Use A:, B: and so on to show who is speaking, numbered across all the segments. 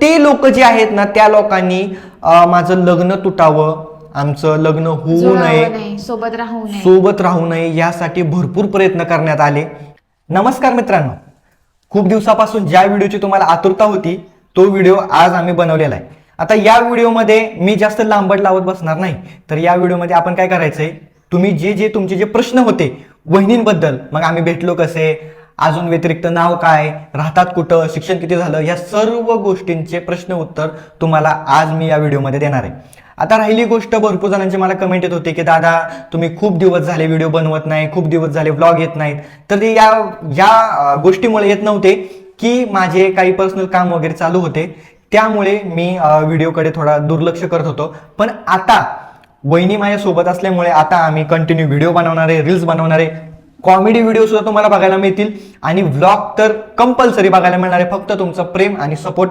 A: ते लोक जे आहेत ना त्या लोकांनी माझं लग्न तुटावं आमचं लग्न होऊ नये
B: सोबत राहू नये.
A: सोबत राहू नये यासाठी भरपूर प्रयत्न करण्यात आले. नमस्कार मित्रांनो. खूप दिवसापासून ज्या व्हिडिओची तुम्हाला आतुरता होती तो व्हिडिओ आज आम्ही बनवलेला आहे. आता या व्हिडिओमध्ये मी जास्त लांबट लावत बसणार नाही. तर या व्हिडिओमध्ये आपण काय करायचंय? तुम्ही जे जे तुमचे जे प्रश्न होते वहिनींबद्दल मग आम्ही भेटलो कसे? अजून व्यतिरिक्त नाव काय? राहतात कुठं? शिक्षण किती झालं? या सर्व गोष्टींचे प्रश्न उत्तर तुम्हाला आज मी या व्हिडिओमध्ये देणार आहे. आता राहिली गोष्ट भरपूर जणांची मला कमेंट येत होती की दादा तुम्ही खूप दिवस झाले व्हिडिओ बनवत नाही खूप दिवस झाले व्लॉग येत नाहीत. तर ते या या गोष्टीमुळे येत नव्हते की माझे काही पर्सनल काम वगैरे चालू होते. त्यामुळे मी व्हिडिओकडे थोडा दुर्लक्ष करत होतो. पण आता वहिनी माझ्यासोबत असल्यामुळे आता आम्ही कंटिन्यू व्हिडिओ बनवणारे रील्स बनवणार आहे. कॉमेडी व्हिडिओ सुद्धा तुम्हाला बघायला मिळतील. आणि व्लॉग तर कंपल्सरी बघायला मिळणार आहे. फक्त तुमचं प्रेम आणि सपोर्ट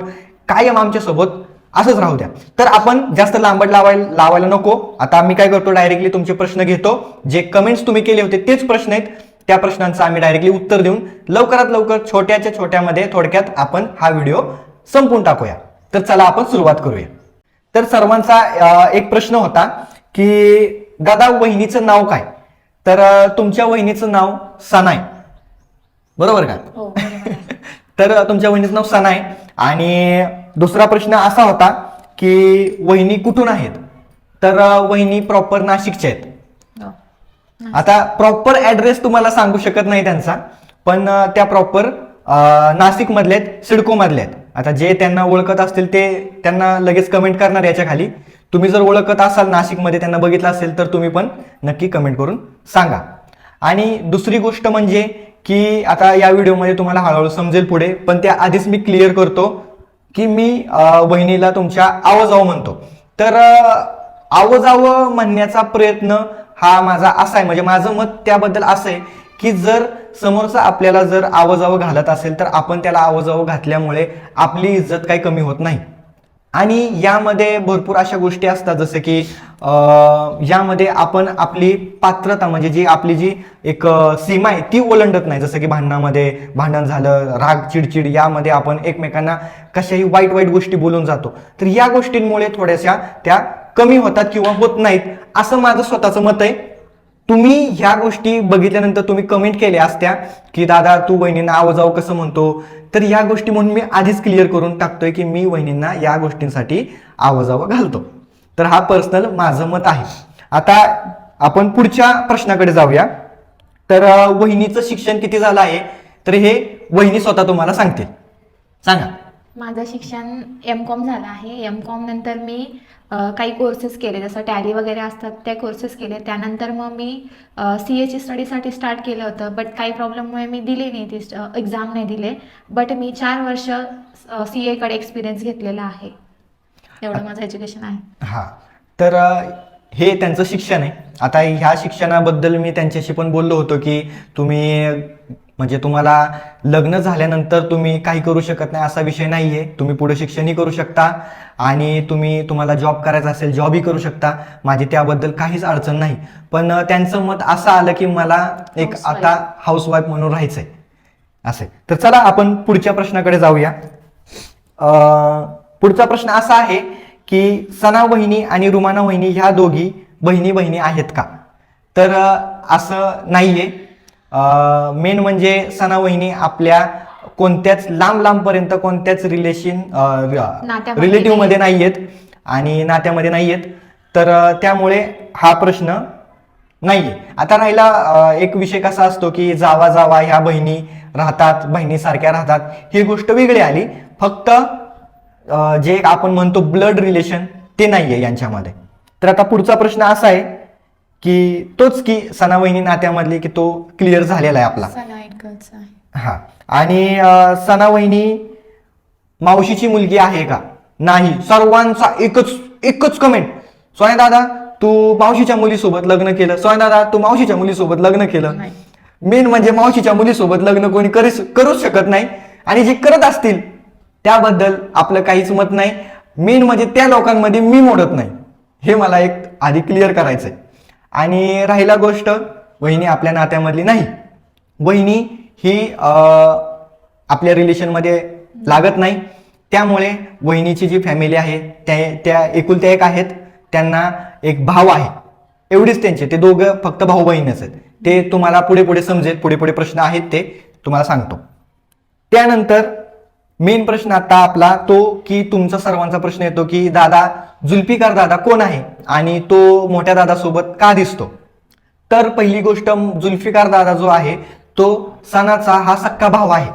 A: कायम आमच्यासोबत असंच राहू द्या. तर आपण जास्त लांबट लावायला लावायला नको. आता आम्ही काय करतो डायरेक्टली तुमचे प्रश्न घेतो. जे कमेंट्स तुम्ही केले होते तेच प्रश्न आहेत. त्या प्रश्नांचं आम्ही डायरेक्टली उत्तर देऊन लवकरात लवकर छोट्याच्या छोट्यामध्ये थोडक्यात आपण हा व्हिडिओ संपून टाकूया. तर चला आपण सुरुवात करूया. तर सर्वांचा एक प्रश्न होता की दादा वहिनीचं नाव काय? तर तुमच्या वहिनीचं नाव सनाय बरोबर का?
B: हो बरोबर आहे.
A: तर तुमच्या वहिनीचं नाव सना आहे आणि दुसरा प्रश्न असा होता की वहिनी कुठून आहेत? तर वहिनी प्रॉपर नाशिकच्या आहेत.
B: हो.
A: आता प्रॉपर ऍड्रेस तुम्हाला सांगू शकत नाही त्यांचा पण अं, त्या प्रॉपर नाशिक मधले आहेत सिडको मधले आहेत. आता जे त्यांना ओळखत असतील ते त्यांना लगेच कमेंट करणार याच्या खाली. तुम्ही जर ओळखत असाल नाशिकमध्ये त्यांना बघितलं असेल तर तुम्ही पण नक्की कमेंट करून सांगा. आणि दुसरी गोष्ट म्हणजे की आता या व्हिडिओमध्ये तुम्हाला हळूहळू समजेल पुढे पण त्या आधीच मी क्लिअर करतो की मी वहिनीला तुमच्या आवाजाव म्हणतो. तर अं, आवाजावं म्हणण्याचा प्रयत्न हा माझा असा आहे. म्हणजे माझं मत त्याबद्दल असं आहे की जर समोरचा आपल्याला जर आवाजावं घालत असेल तर आपण त्याला आवाजावं घातल्यामुळे आपली इज्जत काही कमी होत नाही. आणि यामध्ये भरपूर अशा गोष्टी असतात जसं की यामध्ये आपण आपली पात्रता म्हणजे जी आपली जी एक सीमा आहे ती ओलांडत नाही. जसं की भांडणामध्ये भांडण झालं राग चिडचिड यामध्ये आपण एकमेकांना कशाही वाईट वाईट गोष्टी बोलून जातो. तर या गोष्टींमुळे थोड्याशा त्या कमी होतात किंवा होत नाहीत असं माझं स्वतःचं मत आहे. तुम्ही ह्या गोष्टी बघितल्यानंतर तुम्ही कमेंट केल्या असत्या की दादा तू वहिनींना आवाजाव कसं म्हणतो? तर या गोष्टी म्हणून मी आधीच क्लिअर करून टाकतोय की मी वहिनींना या गोष्टींसाठी आवाजावं घालतो. तर हा पर्सनल माझं मत आहे. आता आपण पुढच्या प्रश्नाकडे जाऊया. तर वहिनीचं शिक्षण किती झालं आहे? तर हे वहिनी स्वतः तुम्हाला सांगतील. सांगा.
B: माझं शिक्षण एम कॉम झालं आहे. एम कॉम नंतर मी काही कोर्सेस केले जसं टॅली वगैरे असतात त्या कोर्सेस केले. त्यानंतर मग मी सी एची स्टडीसाठी स्टार्ट केलं होतं बट काही प्रॉब्लेममुळे मी दिली नाही ती एक्झाम नाही दिले. बट मी चार वर्ष सी एकडे एक्सपिरियन्स घेतलेला आहे. एवढं माझं एज्युकेशन आहे.
A: हा. तर हे त्यांचं शिक्षण आहे. आता ह्या शिक्षणाबद्दल मी त्यांच्याशी पण बोललो होतो की तुम्ही म्हणजे तुम्हाला लग्न झाल्यानंतर तुम्ही काही करू शकत नाही असा विषय नाहीये. तुम्ही पुढे शिक्षणही करू शकता आणि तुम्ही तुम्हाला जॉब करायचा असेल जॉबही करू शकता. माझी त्याबद्दल काहीच अडचण नाही. पण त्यांचं मत असं आलं की मला एक. आता हाऊसवाईफ म्हणून राहायचंय. असे तर चला आपण पुढच्या प्रश्नाकडे जाऊया. पुढचा प्रश्न असा आहे की सना वहिनी आणि रुमाना वहिनी ह्या दोघी बहिणी बहिणी आहेत का? तर असं नाहीये. मेन म्हणजे सना वहिनी आपल्या कोणत्याच लांब लांबपर्यंत कोणत्याच रिलेशन रिलेटिव्हमध्ये नाहीयेत. आणि नात्यामध्ये नाहीयेत. तर त्यामुळे हा प्रश्न नाहीये. आता राहिला एक विषय कसा असतो की जावा जावा ह्या बहिणी राहतात बहिणी सारख्या राहतात ही गोष्ट वेगळी आली. फक्त जे आपण म्हणतो ब्लड रिलेशन ते नाहीये यांच्यामध्ये. तर आता पुढचा प्रश्न असा आहे की तोच की सना वहिनी नात्यामधली की तो क्लिअर झालेला आहे आपला.
B: सना आहे.
A: हा. आणि अं, सना वहिनी मावशीची मुलगी आहे का? नाही. सर्वांचा एकच एकच कमेंट सोया दादा तू मावशीच्या मुलीसोबत लग्न केलं. सोया दादा तू मावशीच्या मुलीसोबत लग्न केलं.
B: नाही.
A: मेन म्हणजे मावशीच्या मुलीसोबत लग्न कोणी करूच शकत नाही. आणि जे करत असतील त्याबद्दल आपलं काहीच मत नाही. मेन म्हणजे त्या लोकांमध्ये मी मोडत नाही. हे मला एक आधी क्लिअर करायचंय. आणि राहिला गोष्ट वहिनी आपल्या नात्यामधली नाही. वहिनी ही आपल्या रिलेशनमध्ये लागत नाही. त्यामुळे वहिनीची जी फॅमिली आहे त्या त्या एकुलत्या एक आहेत. त्यांना एक भाव आहे. एवढीच त्यांचे ते दोघं फक्त भाऊ बहीणच आहेत. ते तुम्हाला पुढे पुढे समजेल पुढे पुढे प्रश्न आहेत ते तुम्हाला सांगतो. त्यानंतर मेन प्रश्न आता आपला तो की तुमचा सर्वांचा प्रश्न येतो की दादा जुल्फिकार दादा कोण आहे? आणि तो मोठ्या दादासोबत का दिसतो? तर पहिली गोष्ट जुल्फिकार दादा जो आहे तो सणाचा हा सक्का भाव आहे.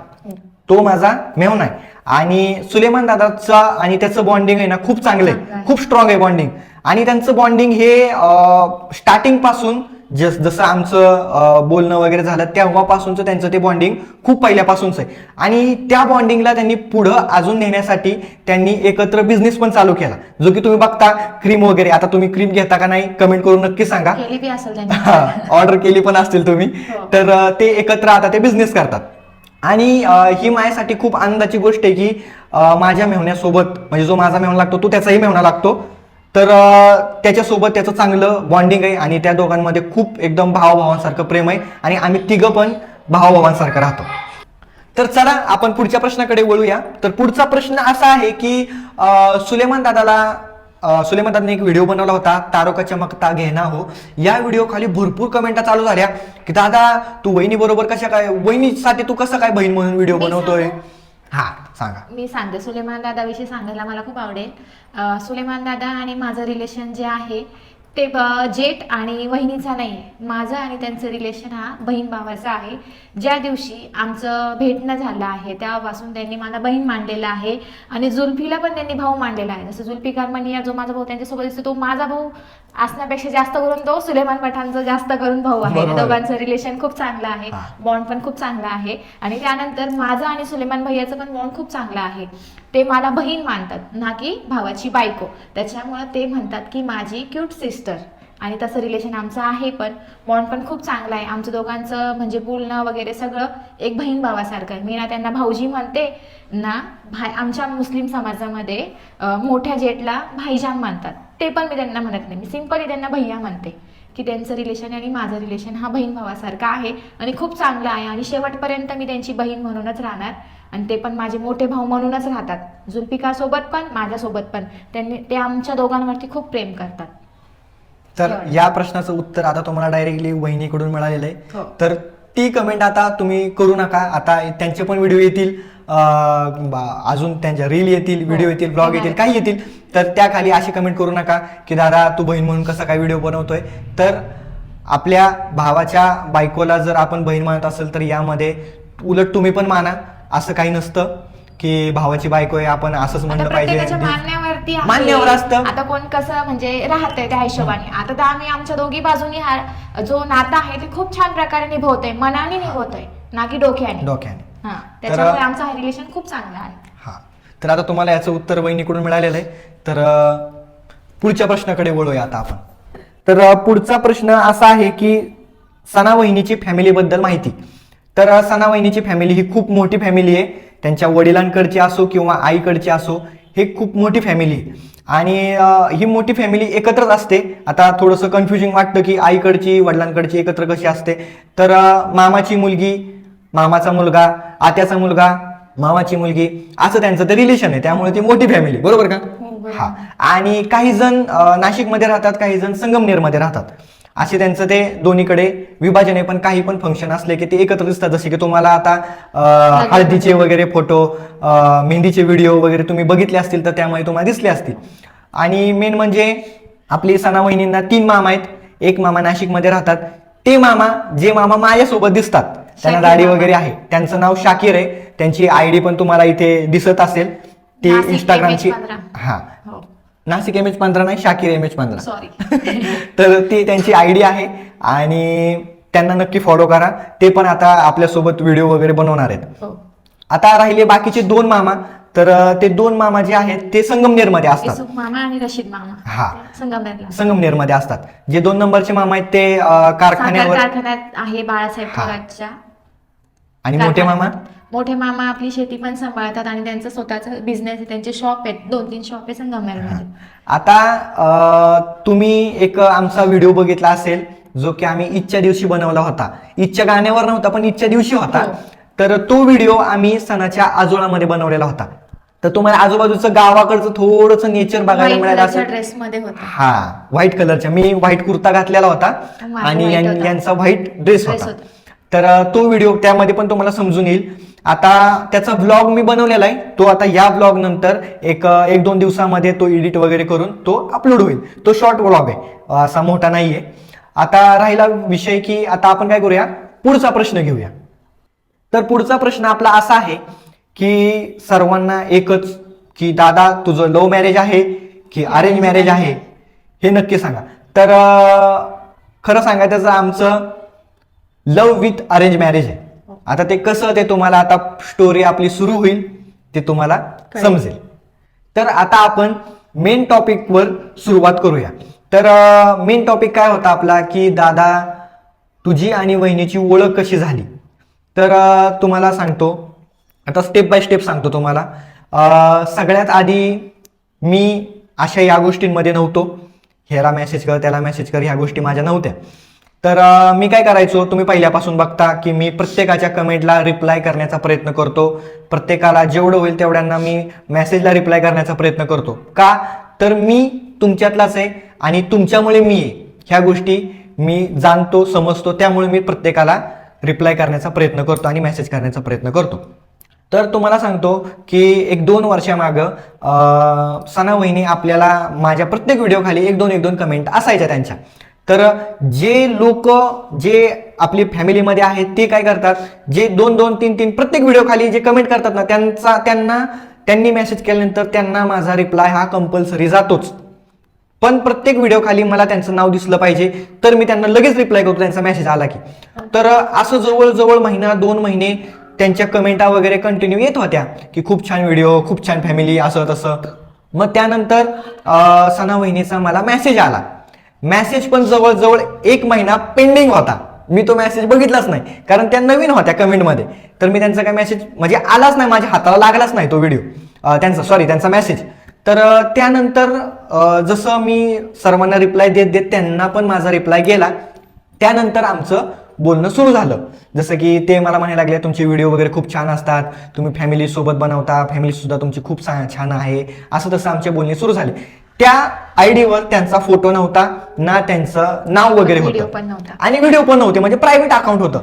A: तो माझा मेहून आहे. आणि सुलेमान दादाचा आणि त्याचं बॉन्डिंग आहे ना खूप चांगलं आहे. खूप स्ट्रॉंग आहे बॉन्डिंग आणि त्यांचं बॉन्डिंग हे स्टार्टिंगपासून जस जसं आमचं बोलणं वगैरे झालं तेव्हापासूनचं त्यांचं ते बॉन्डिंग खूप पहिल्यापासूनच आहे. आणि त्या बॉन्डिंगला त्यांनी पुढं अजून नेण्यासाठी त्यांनी एकत्र बिझनेस पण चालू केला. जो की तुम्ही बघता क्रीम वगैरे. आता तुम्ही क्रीम घेता का नाही कमेंट करून नक्की सांगा. ऑर्डर केली पण असतील तुम्ही.
B: हो.
A: तर ते एकत्र आता ते बिझनेस करतात. आणि ही माझ्यासाठी खूप आनंदाची गोष्ट आहे की माझ्या मेहण्यासोबत म्हणजे जो माझा मेहणा लागतो तो त्याचाही मेहणा लागतो. तर त्याच्यासोबत त्याचं चांगलं बॉन्डिंग आहे आणि त्या दोघांमध्ये खूप एकदम भावाभावांसारखं प्रेम आहे आणि आम्ही तिघं पण भावाभावांसारखं राहतो. तर चला आपण पुढच्या प्रश्नाकडे वळूया. तर पुढचा प्रश्न असा आहे की सुलेमान दादाला सुलेमान दादाने एक व्हिडिओ बनवला होता तारोका चमकता घेना हो. या व्हिडिओ खाली भरपूर कमेंटा चालू झाल्या की दादा तू वहिनी बरोबर कशा काय वहिनीसाठी तू कसं काय बहीण म्हणून व्हिडिओ बनवतोय? हा सांगा.
B: मी सांगते. सुलेमान दादाविषयी सांगायला मला खूप आवडेल. अं, सुलेमान दादा आणि माझं रिलेशन जे आहे ते जेठ आणि वहिनीचा नाही माझं आणि त्यांचं रिलेशन हा बहीण भावाचा आहे. ज्या दिवशी आमचं भेटणं झालं आहे तेव्हापासून त्यांनी मला बहीण मांडलेला आहे आणि जुल्फीला पण त्यांनी भाऊ मांडलेला आहे. जसं जुल्फिकार मनिया जो माझा भाऊ त्यांच्यासोबत दिसतो तो माझा भाऊ असण्यापेक्षा जास्त करून तो सुलेमान पठाणचा जास्त करून भाऊ आहे. दोघांचं रिलेशन खूप चांगलं आहे. बॉन्ड पण खूप चांगला आहे. आणि त्यानंतर माझं आणि सुलेमान भैयाचं पण बॉन्ड खूप चांगला आहे. ते मला बहीण मानतात ना की भावाची बायको. त्याच्यामुळं ते म्हणतात की माझी क्यूट सिस्टर आणि तसं रिलेशन आमचं आहे पण बॉन्ड पण खूप चांगला आहे. आमचं दोघांचं म्हणजे बोलणं वगैरे सगळं एक बहीण भावासारखं आहे. मी ना त्यांना भाऊजी म्हणते ना भाई आमच्या मुस्लिम समाजामध्ये मोठ्या जेठला भाईजान मानतात. ते पण मी त्यांना म्हणत नाही. मी सिंपली त्यांना भैया म्हणते. की त्यांचं रिलेशन आणि माझं रिलेशन हा बहीण भावासारखा आहे आणि खूप चांगला आहे. आणि शेवटपर्यंत मी त्यांची बहीण म्हणूनच राहणार. आणि ते पण माझे मोठे भाऊ म्हणूनच राहतात. जुल्फिका सोबत पण माझ्यासोबत पण. त्यांनी ते आमच्या दोघांवरती खूप प्रेम करतात.
A: तर
B: एवढं.
A: या प्रश्नाचं उत्तर आता तुम्हाला डायरेक्टली वहिनीकडून मिळालेलं
B: हो.
A: आहे तर ती कमेंट आता तुम्ही करू नका. आता त्यांचे पण व्हिडिओ येतील. अजून त्यांच्या रील येतील व्हिडिओ येतील ब्लॉग येतील काही येतील. तर त्या खाली अशी कमेंट करू नका की दादा तू बहीण म्हणून कसा काय व्हिडिओ बनवतोय? तर आपल्या भावाच्या बायकोला जर आपण बहीण मानत असेल तर यामध्ये उलट तुम्ही पण माना. असं काही नसतं की भावाची बायको आहे आपण असंच म्हणलं पाहिजे. मान्यावर असतं.
B: आता कोण कसं म्हणजे राहतंय त्या हिशोबाने. आता तर आम्ही आमच्या दोघी बाजूनी हा जो नाता आहे ते खूप छान प्रकारे निभवतोय. मनाने निभवतोय. ना की डोक्याने.
A: डोक्याने.
B: हा. त्याच्यामुळे आमचा हा रिलेशन खूप चांगला आहे.
A: हा. तर आता तुम्हाला याचं उत्तर वहिनीकडून मिळालेलं आहे. तर अं, पुढच्या प्रश्नाकडे वळूया आता आपण. तर अं, पुढचा प्रश्न असा आहे की सना वहिनीची फॅमिलीबद्दल माहिती. तर अं, सना वहिनीची फॅमिली ही खूप मोठी फॅमिली आहे. त्यांच्या वडिलांकडची असो किंवा आईकडची असो हे खूप मोठी फॅमिली आहे. आणि अं, ही मोठी फॅमिली एकत्रच असते. आता थोडंसं कन्फ्युजिंग वाटतं की आईकडची वडिलांकडची एकत्र कशी असते. तर अं, मामाची मुलगी मामाचा मुलगा आत्याचा मुलगा मामाची मुलगी असं त्यांचं ते रिलेशन आहे. त्यामुळे ती मोठी फॅमिली बरोबर का?
B: हो,
A: आणि काही जण नाशिकमध्ये राहतात काही जण संगमनेरमध्ये राहतात. असे त्यांचं ते दोन्हीकडे विभाजन आहे. पण काही पण फंक्शन असले की ते एकत्र दिसतात. जसे की तुम्हाला आता हळदीचे वगैरे फोटो मेहंदीचे व्हिडिओ वगैरे तुम्ही बघितले असतील तर त्यामुळे तुम्हाला दिसले असतील. आणि मेन म्हणजे आपली सना वहिनींना तीन मामा आहेत. एक मामा नाशिकमध्ये राहतात. ते मामा जे मामा माझ्यासोबत दिसतात. त्यांना दाढी. वगैरे आहे. त्यांचं नाव शाकीर आहे. त्यांची आयडी पण तुम्हाला इथे दिसत असेल. ती इंस्टाग्रामची
B: MH15.
A: हा. नाशिक एम एच पंधरा नाही शाकीर एम एच पंधरा.
B: सॉरी
A: तर ती त्यांची आयडी आहे आणि त्यांना नक्की फॉलो करा. ते पण आता आपल्यासोबत व्हिडिओ वगैरे बनवणार आहेत.
B: हो.
A: आता राहिले बाकीचे दोन मामा. तर ते दोन मामा जे आहेत ते असतात.
B: मामा आणि रशीद मामा.
A: हा.
B: संगमनेरला
A: संगमनेरमध्ये असतात. जे दोन नंबरचे मामा आहेत ते कारखान्यावर
B: कारखान्यात आहे बाळासाहेब
A: आणि मोठे मामा?
B: मोठे मामा आपली शेती पण सांभाळतात आणि त्यांचं स्वतःचा बिझनेस आहे त्यांचे शॉप आहेत. दोन तीन शॉप आहे संगमनेरमध्ये
A: आता अं, तुम्ही एक आमचा व्हिडिओ बघितला असेल जो की आम्ही ईदच्या दिवशी बनवला होता. ईदच्या गाण्यावर नव्हता पण ईदच्या दिवशी होता.
B: हो.
A: तर तो व्हिडिओ आम्ही सणाच्या आजोळामध्ये बनवलेला होता. तर तुम्हाला आजूबाजूचं गावाकडचं थोडंसं नेचर बघायला
B: व्हाईट
A: मिळालं
B: कलरच्या
A: असेल.
B: ड्रेस मध्ये होता.
A: हा. व्हाईट कलरच्या मी व्हाईट कुर्ता घातलेला होता.
B: माझा
A: आणि
B: white
A: यां-
B: होता.
A: यांचा व्हाईट ड्रेस
B: Dress
A: होता.
B: होता.
A: तर तो व्हिडिओ त्यामध्ये पण तुम्हाला समजून येईल. आता त्याचा ब्लॉग मी बनवलेला आहे. तो आता या ब्लॉग नंतर एक एक दोन दिवसामध्ये तो एडिट वगैरे करून तो अपलोड होईल. तो शॉर्ट ब्लॉग आहे. असा मोठा नाही आहे आता राहिला विषय की आता आपण काय करूया? पुढचा प्रश्न घेऊया. तर पुढचा प्रश्न आपला असा आहे की सर्वांना एकच की दादा तुझं लव्ह मॅरेज आहे की अरेंज मॅरेज आहे? हे नक्की सांगा. तर खरं सांगायचं आमचं लव विथ अरेंज मॅरेज आहे. आता ते कसं ते तुम्हाला आता स्टोरी आपली सुरू होईल ते तुम्हाला. समजेल. तर आता आपण मेन टॉपिकवर सुरुवात करूया. तर मेन टॉपिक काय होता आपला की दादा तुझी आणि वहिनीची ओळख कशी झाली? तर तुम्हाला सांगतो. आता स्टेप बाय स्टेप सांगतो तुम्हाला. सगळ्यात आधी मी अशा या गोष्टींमध्ये नव्हतो. ह्याला मेसेज कर त्याला मेसेज कर ह्या गोष्टी माझ्या नव्हत्या. तर मी काय करायचो? तुम्ही पहिल्यापासून बघता की मी प्रत्येकाच्या कमेंटला रिप्लाय करण्याचा प्रयत्न करतो. प्रत्येकाला जेवढं होईल तेवढ्यांना मी मेसेजला रिप्लाय करण्याचा प्रयत्न करतो. का? तर मी तुमच्यातलाच आहे आणि तुमच्यामुळे मी आहे. ह्या गोष्टी मी जाणतो समजतो त्यामुळे मी प्रत्येकाला रिप्लाय करण्याचा प्रयत्न करतो आणि मेसेज करण्याचा प्रयत्न करतो. तर तुम्हाला सांगतो की एक दोन वर्षामागं सना वहिनी आपल्याला माझ्या प्रत्येक व्हिडिओ खाली एक दोन एक दोन कमेंट असायच्या त्यांच्या. तर जे लोक जे आपली फॅमिलीमध्ये आहेत ते काय करतात? जे दोन दोन तीन तीन प्रत्येक व्हिडिओ खाली जे कमेंट करतात ना त्यांचा त्यांना त्यांनी मेसेज केल्यानंतर त्यांना माझा रिप्लाय हा कंपल्सरी जातोच. पण प्रत्येक व्हिडिओ खाली मला त्यांचं नाव दिसलं पाहिजे तर मी त्यांना लगेच रिप्लाय करतो त्यांचा मेसेज आला की. तर असं जवळजवळ महिना दोन महिने त्यांच्या कमेंटा वगैरे कंटिन्यू येत होत्या की खूप छान व्हिडिओ खूप छान फॅमिली असं तसं मग त्यानंतर सना वहिनीचा मला मेसेज आला. मेसेज पण जवळजवळ एक महिना पेंडिंग होता. मी तो मेसेज बघितलाच नाही. कारण त्या नवीन होत्या कमेंटमध्ये तर मी त्यांचा काय मेसेज म्हणजे आलाच नाही माझ्या हाताला लागलाच नाही तो व्हिडिओ त्यांचा सॉरी त्यांचा मेसेज तर त्यानंतर जसं मी सर्वांना रिप्लाय देत देत त्यांना पण माझा रिप्लाय गेला. त्यानंतर आमचं बोलणं सुरू झालं. जसं की ते मला म्हणायला लागले तुमचे व्हिडिओ वगैरे खूप छान असतात. तुम्ही फॅमिली सोबत बनवता. फॅमिली सुद्धा तुमची खूप छान आहे. असं तसं आमचे बोलणे सुरू झाले. त्या आयडीवर त्यांचा फोटो नव्हता ना त्यांचं नाव वगैरे
B: व्हिडिओ
A: होतं.
B: पण नव्हता.
A: आणि व्हिडिओ पण नव्हते म्हणजे प्रायव्हेट अकाउंट होतं.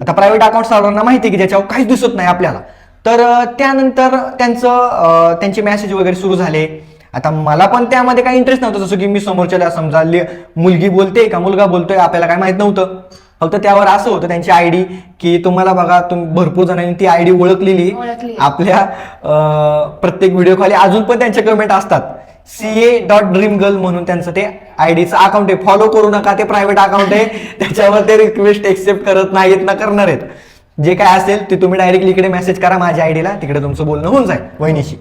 A: आता प्रायव्हेट अकाउंट सर्वांना माहिती आहे की ज्याच्यावर काहीच दिसत नाही आपल्याला. तर अं, त्यानंतर त्यांचं अं, त्यांचे मेसेज वगैरे सुरू झाले. आता मला पण त्यामध्ये काही इंटरेस्ट नव्हतं जसं की मी समोरच्याला समजा ले- मुलगी बोलते का मुलगा बोलतोय आपल्याला काय माहीत नव्हतं. फक्त त्यावर असं होतं त्यांची आयडी की तुम्हाला बघा तुम भरपूर जणांनी ती आयडी ओळखलेली.
B: ओळखली.
A: आपल्या अं, प्रत्येक व्हिडिओ खाली अजून पण त्यांचे कमेंट असतात. C A dot dream girl म्हणून त्यांचं ते आयडीचं अकाउंट आहे. फॉलो करू नका ते प्रायव्हेट अकाउंट आहे. त्याच्यावर ते रिक्वेस्ट एक्सेप्ट करत नाहीत ना करणार आहेत. जे काय असेल ते तुम्ही डायरेक्टली इकडे मेसेज करा माझ्या आयडीला तिकडे तुमचं बोलणं होऊन जाईल वहिनीशी.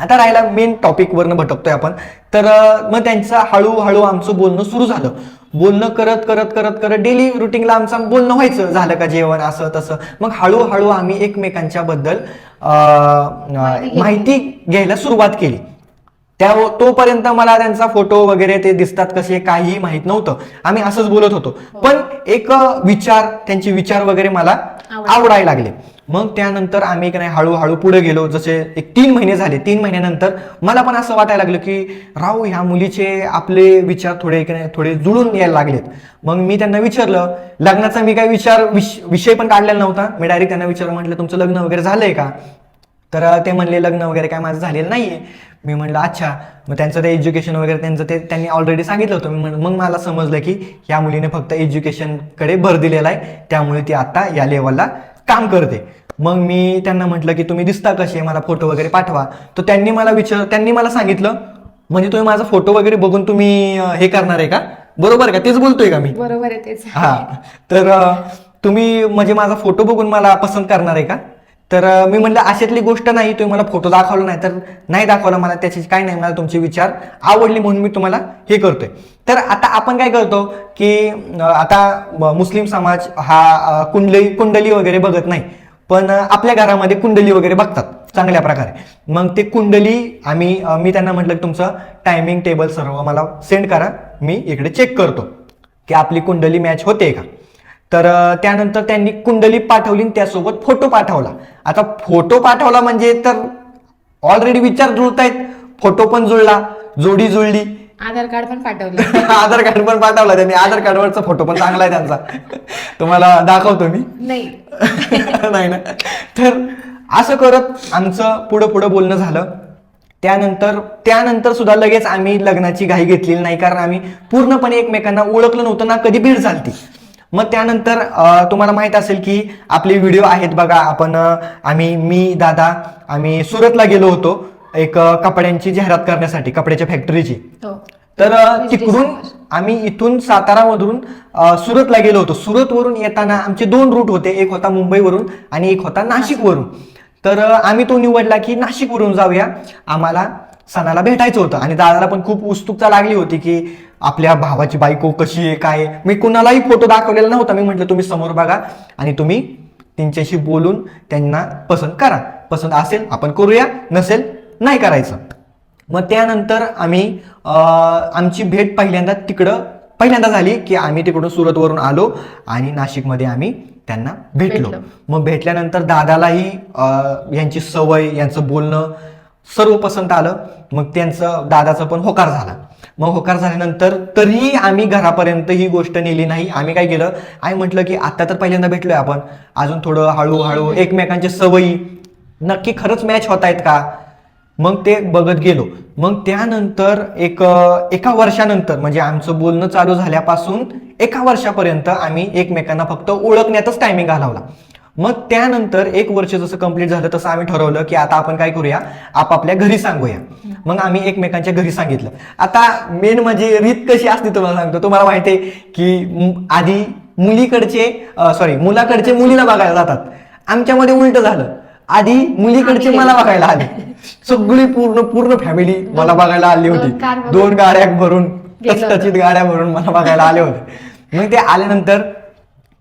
A: आता राहिला मेन टॉपिक वरनं भटकतोय आपण. तर मग त्यांचं हळूहळू आमचं बोलणं सुरू झालं. बोलणं करत करत करत करत डेली रुटीनला आमचं बोलणं व्हायचं. झालं का जेवण असं तसं. मग हळूहळू आम्ही एकमेकांच्या बद्दल
B: माहिती
A: घ्यायला सुरुवात केली. त्या तोपर्यंत मला त्यांचा फोटो वगैरे ते दिसतात कसे काहीही माहीत नव्हतं. आम्ही असंच बोलत होतो. पण एक विचार त्यांचे विचार वगैरे मला. आवडायला लागले. मग त्यानंतर आम्ही नाही हळूहळू पुढे गेलो. जसे एक तीन महिने झाले. तीन महिन्यानंतर मला पण असं वाटायला लागलं की राव ह्या मुलीचे आपले विचार थोडे नाही थोडे जुळून यायला लागलेत. मग मी त्यांना विचारलं. लग्नाचा मी काय विचार विष- विषय पण काढलेला नव्हता. मी डायरेक्ट त्यांना विचार म्हटलं तुमचं लग्न वगैरे झालंय का? तर ते म्हणले लग्न वगैरे काय माझं झालेलं नाहीये. मी म्हणलं अच्छा. मग त्यांचं ते एज्युकेशन वगैरे त्यांचं ते त्यांनी ऑलरेडी सांगितलं होतं. मी मग मला समजलं की ह्या मुलीने फक्त एज्युकेशनकडे भर दिलेला आहे. त्यामुळे ती आता या लेवलला काम करते. मग मी त्यांना म्हटलं की तुम्ही दिसता कसे मला फोटो वगैरे पाठवा. तर त्यांनी मला विचार त्यांनी मला सांगितलं म्हणजे तुम्ही माझा फोटो वगैरे बघून तुम्ही हे करणार आहे का? बरोबर का? तेच बोलतोय का मी?
B: बरोबर आहे तेच.
A: हा. तर तुम्ही म्हणजे माझा फोटो बघून मला पसंत करणार आहे का? तर मी म्हणलं अशातली गोष्ट नाही तुम्ही मला फोटो दाखवला नाही तर नाही दाखवला मला त्याची काय नाही मला तुमचे विचार आवडले म्हणून मी तुम्हाला हे करतोय. तर आता आपण काय करतो की आता मुस्लिम समाज हा कुंडली कुंडली वगैरे बघत नाही पण आपल्या घरामध्ये कुंडली वगैरे बघतात चांगल्या प्रकारे. मग ते कुंडली आम्ही मी त्यांना म्हटलं की तुमचं टायमिंग टेबल सर्व मला सेंड करा मी इकडे चेक करतो की आपली कुंडली मॅच होते का? तर त्यानंतर त्यांनी कुंडली पाठवली आणि त्यासोबत फोटो पाठवला. आता फोटो पाठवला म्हणजे तर ऑलरेडी विचार जुळतायत. फोटो पण जुळला जोडी जुळली.
B: आधार कार्ड पण पाठवलं.
A: आधार कार्ड पण पाठवला त्यांनी. आधार कार्डवरचा फोटो पण चांगला आहे त्यांचा. तुम्हाला दाखवतो मी.
B: नाही.
A: नाही ना? तर असं करत आमचं पुढं पुढं बोलणं झालं. त्यानंतर त्यानंतर सुद्धा लगेच आम्ही लग्नाची घाई घेतलेली नाही. कारण आम्ही पूर्णपणे एकमेकांना ओळखलं नव्हतं ना कधी भेट झालती. मग त्यानंतर तुम्हाला माहीत असेल की आपले व्हिडिओ आहेत बघा आपण आम्ही मी दादा आम्ही सुरतला गेलो होतो एक कपड्यांची जाहिरात करण्यासाठी कपड्याच्या फॅक्टरीची
B: हो.
A: तर तिकडून. आम्ही इथून सातारामधून सुरतला गेलो होतो. सुरतवरून येताना आमचे दोन रूट होते. एक होता मुंबईवरून आणि एक होता नाशिकवरून. तर आम्ही तो निवडला की नाशिकवरून जाऊया. आम्हाला सणाला भेटायचं होतं आणि दादाला पण खूप उत्सुकता लागली होती की आपल्या भावाची बायको कशी आहे? काय. मी कुणालाही फोटो दाखवलेला नव्हता. मी म्हटलं तुम्ही समोर बघा आणि तुम्ही त्यांच्याशी बोलून त्यांना पसंत करा. पसंत असेल आपण करूया. नसेल नाही करायचं. मग त्यानंतर आम्ही आमची भेट पहिल्यांदा तिकडं पहिल्यांदा झाली की आम्ही तिकडून सुरतवरून आलो आणि नाशिकमध्ये आम्ही त्यांना भेटलो. मग भेटल्यानंतर दादालाही यांची सवय यांचं बोलणं सर्व पसंत आलं. मग त्यांचं दादाचं पण होकार झाला. मग होकार झाल्यानंतर तरीही आम्ही घरापर्यंत ही गोष्ट नेली नाही. आम्ही काय केलं? आई म्हटलं की आता तर पहिल्यांदा भेटलोय आपण. अजून थोडं हळूहळू एकमेकांच्या सवयी नक्की खरंच मॅच होत आहेत का? मग ते बघत गेलो. मग त्यानंतर एक एका वर्षानंतर म्हणजे आमचं बोलणं चालू झाल्यापासून एका वर्षापर्यंत आम्ही एकमेकांना फक्त ओळखण्यातच टायमिंग घालवला. मग त्यानंतर एक वर्ष जसं कंप्लीट झालं तसं आम्ही ठरवलं की आता आपण काय करूया? आपापल्या घरी सांगूया. मग आम्ही एकमेकांच्या घरी सांगितलं. आता मेन म्हणजे रीत कशी असते तुम्हाला सांगतो. तुम्हाला माहिती आहे की आधी मुलीकडचे सॉरी मुलाकडचे मुलीला बघायला जातात. आमच्यामध्ये उलट झालं. आधी मुलीकडचे मला. बघायला आले. सगळी पूर्ण पूर्ण फॅमिली मला बघायला आली होती. दोन गाड्या भरून गाड्या भरून मला बघायला आले होते. मग ते आल्यानंतर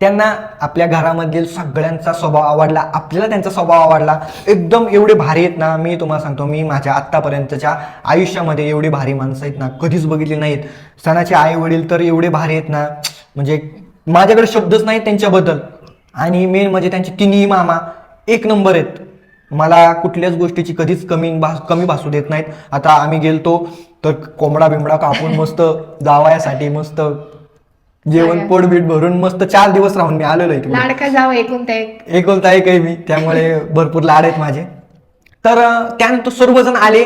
A: त्यांना आपल्या घरामधील सगळ्यांचा स्वभाव आवडला आपल्याला त्यांचा स्वभाव आवडला एकदम एवढे भारी आहेत ना मी तुम्हाला सांगतो मी माझ्या आत्तापर्यंतच्या आयुष्यामध्ये एवढी भारी माणसं आहेत ना कधीच बघितली नाहीत. सणाचे आई वडील तर एवढे भारी आहेत ना म्हणजे माझ्याकडे शब्दच नाहीत त्यांच्याबद्दल. आणि मेन म्हणजे त्यांचे तिन्ही मामा एक नंबर आहेत. मला कुठल्याच गोष्टीची कधीच कमी भास कमी भासू देत नाहीत. आता आम्ही गेलतो तर कोंबडा बिंबडा कापून मस्त जावयासाठी मस्त जेवण पोटबीट भरून मस्त चार दिवस राहून मी आलेलो आहे तिकडे.
B: लाडका जावं एकूण ते. एक
A: एकुलता एक आहे मी त्यामुळे भरपूर लाड आहेत माझे. तर अं, त्यानंतर सर्वजण आले.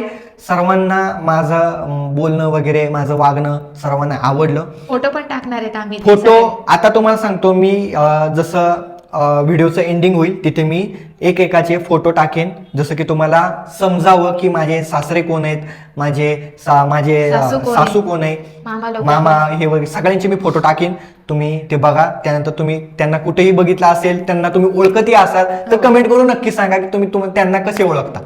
A: सर्वांना माझं अं, बोलणं वगैरे माझं वागणं सर्वांना आवडलं.
B: फोटो पण टाकणार आहेत आम्ही ते
A: फोटो
B: सगळे.
A: आता तुम्हाला सांगतो मी अं, जसं व्हिडिओचं एंडिंग होईल तिथे मी एक एकाचे फोटो टाकेन. जसं की तुम्हाला समजावं की माझे सासरे कोण आहेत माझे सा माझे
B: सासू कोण आहे?
A: सासू कोण आहे
B: मामा लोक
A: मामा हे वगैरे सगळ्यांचे मी फोटो टाकेन. तुम्ही ते बघा. त्यानंतर तुम्ही त्यांना कुठेही बघितलं असेल त्यांना तुम्ही ओळखतही असाल तर कमेंट करून नक्की सांगा की तुम्ही तुम त्यांना कसे ओळखता.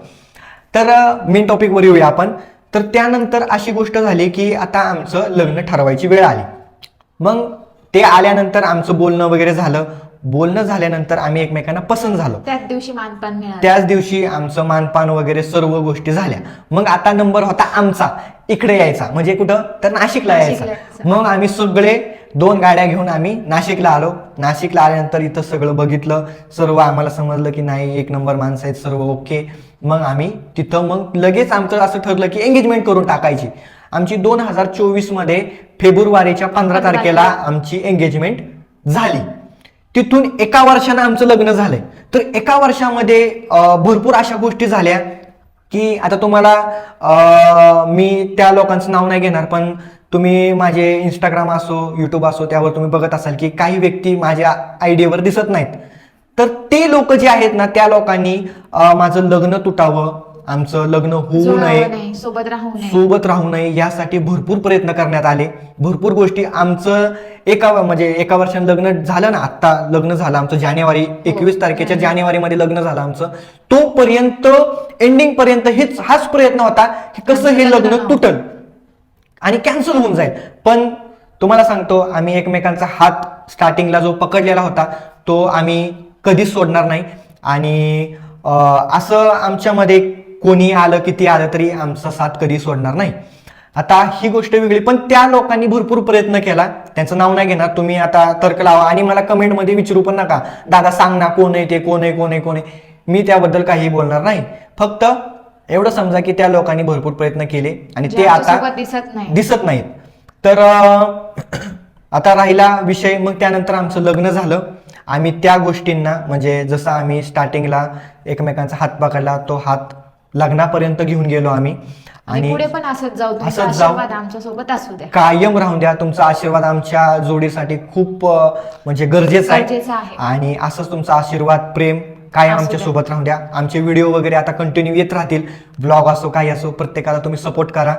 A: तर मेन टॉपिकवर येऊया आपण. तर त्यानंतर अशी गोष्ट झाली की आता आमचं लग्न ठरवायची वेळ आली. मग ते आल्यानंतर आमचं बोलणं वगैरे झालं. बोलणं झाल्यानंतर आम्ही एकमेकांना पसंत झालो.
B: त्याच दिवशी मानपान मिळालं.
A: त्याच दिवशी आमचं मानपान वगैरे सर्व गोष्टी झाल्या. मग आता नंबर होता आमचा. इकडे यायचा. म्हणजे कुठं? तर नाशिकला
B: नाशिकला
A: यायचा. मग आम्ही सगळे दोन गाड्या घेऊन आम्ही नाशिकला आलो. नाशिकला आल्यानंतर इथं सगळं बघितलं. सर्व आम्हाला समजलं की नाही एक नंबर माणसं आहेत सर्व ओके मग आम्ही तिथं मग लगेच आमचं असं ठरलं की एंगेजमेंट करून टाकायची. आमची दोन हजार चोवीसमध्ये फेब्रुवारीच्या पंधरा तारखेला आमची एंगेजमेंट झाली. तिथून एका वर्षानं आमचं लग्न झालंय. तर एका वर्षामध्ये भरपूर अशा गोष्टी झाल्या की आता तुम्हाला मी त्या लोकांचं नाव नाही घेणार पण तुम्ही माझे इंस्टाग्राम असो युट्यूब असो त्यावर तुम्ही बघत असाल की काही व्यक्ती माझ्या आयडियावर दिसत नाहीत. तर ते लोक जे आहेत ना त्या लोकांनी माझं लग्न तुटावं आमचं लग्न होऊ नये
B: नाही सोबत राहू नये.
A: सोबत राहू नये यासाठी भरपूर प्रयत्न करण्यात आले. भरपूर गोष्टी आमचं एका म्हणजे एका वर्षानं लग्न झालं ना आत्ता लग्न झालं आमचं जानेवारी एकवीस तारखेच्या जानेवारीमध्ये लग्न झालं आमचं. तोपर्यंत एंडिंग पर्यंत हेच हाच प्रयत्न होता की कसं हे लग्न तुटल आणि कॅन्सल होऊन जाईल. पण तुम्हाला सांगतो आम्ही एकमेकांचा हात स्टार्टिंगला जो पकडलेला होता तो आम्ही कधीच सोडणार नाही. आणि असं आमच्यामध्ये कोणी आलं किती आलं तरी आमचा साथ कधी सोडणार नाही. आता ही गोष्ट वेगळी पण त्या लोकांनी भरपूर प्रयत्न केला. त्यांचं नाव नाही घेणार तुम्ही आता तर्क लावा आणि मला कमेंटमध्ये विचारू पण नका. दादा सांग ना कोण आहे ते कोण आहे कोण आहे कोण आहे? मी त्याबद्दल काही बोलणार नाही. फक्त एवढं समजा की त्या लोकांनी भरपूर प्रयत्न केले आणि ते आता
B: दिसत नाही
A: दिसत नाहीत. तर आता राहिला विषय मग त्यानंतर आमचं लग्न झालं. आम्ही त्या गोष्टींना म्हणजे जसं आम्ही स्टार्टिंगला एकमेकांचा हात पकडला तो हात लग्नापर्यंत घेऊन गेलो आम्ही.
B: आणि पुढे पण असंच जाऊ तुमचा
A: असंच जाऊ.
B: आशीर्वाद आमच्यासोबत असू द्या.
A: कायम राहून द्या. तुमचा आशीर्वाद आमच्या जोडीसाठी खूप अं, म्हणजे गरजेचा आहे.
B: गरजेचं आहे.
A: आणि असंच तुमचा आशीर्वाद प्रेम काय
B: असू
A: आमच्या
B: द्या.
A: सोबत राहून द्या. आमचे व्हिडिओ वगैरे आता कंटिन्यू येत राहतील. ब्लॉग असो काही असो प्रत्येकाला तुम्ही सपोर्ट करा.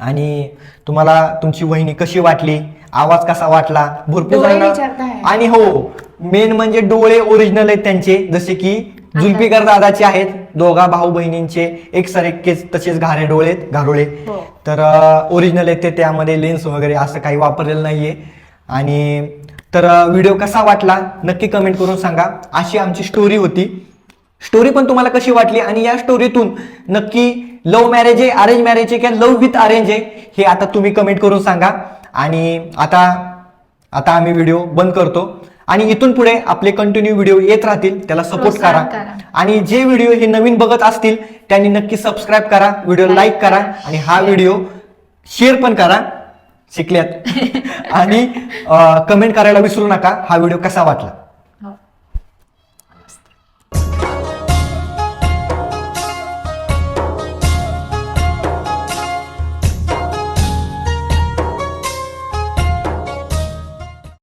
A: आणि तुम्हाला तुमची वहिनी कशी वाटली? आवाज कसा वाटला? भरपूर
B: डोळे
A: जणांना-
B: विचारताय.
A: आणि हो मेन म्हणजे डोळे ओरिजिनल आहेत त्यांचे. जसे की जुल्फिकर दादाचे आहेत. दोघा भाऊ बहिणींचे. एक सारखेच तसेच घारे डोळे घारोळे.
B: हो.
A: तर ओरिजिनल आहेत ते त्यामध्ये लेन्स वगैरे असं काही वापरलेलं नाहीये. आणि तर व्हिडिओ कसा वाटला? नक्की कमेंट करून सांगा. अशी आमची स्टोरी होती. स्टोरी पण तुम्हाला कशी वाटली? आणि या स्टोरीतून नक्की लव्ह मॅरेज आहे अरेंज मॅरेज आहे किंवा लव्ह विथ अरेंज आहे हे आता तुम्ही कमेंट करून सांगा. आणि आता आता आम्ही व्हिडिओ बंद करतो. आणि इथून पुढे आपले कंटिन्यू व्हिडिओ येत राहतील त्याला सपोर्ट करा. आणि जे व्हिडिओ हे नवीन बघत असतील त्यांनी नक्की सबस्क्राईब करा व्हिडिओ लाईक
B: करा.
A: आणि हा व्हिडिओ शेअर पण करा. शिकल्यात. आणि कमेंट करायला विसरू नका. हा व्हिडिओ कसा वाटला?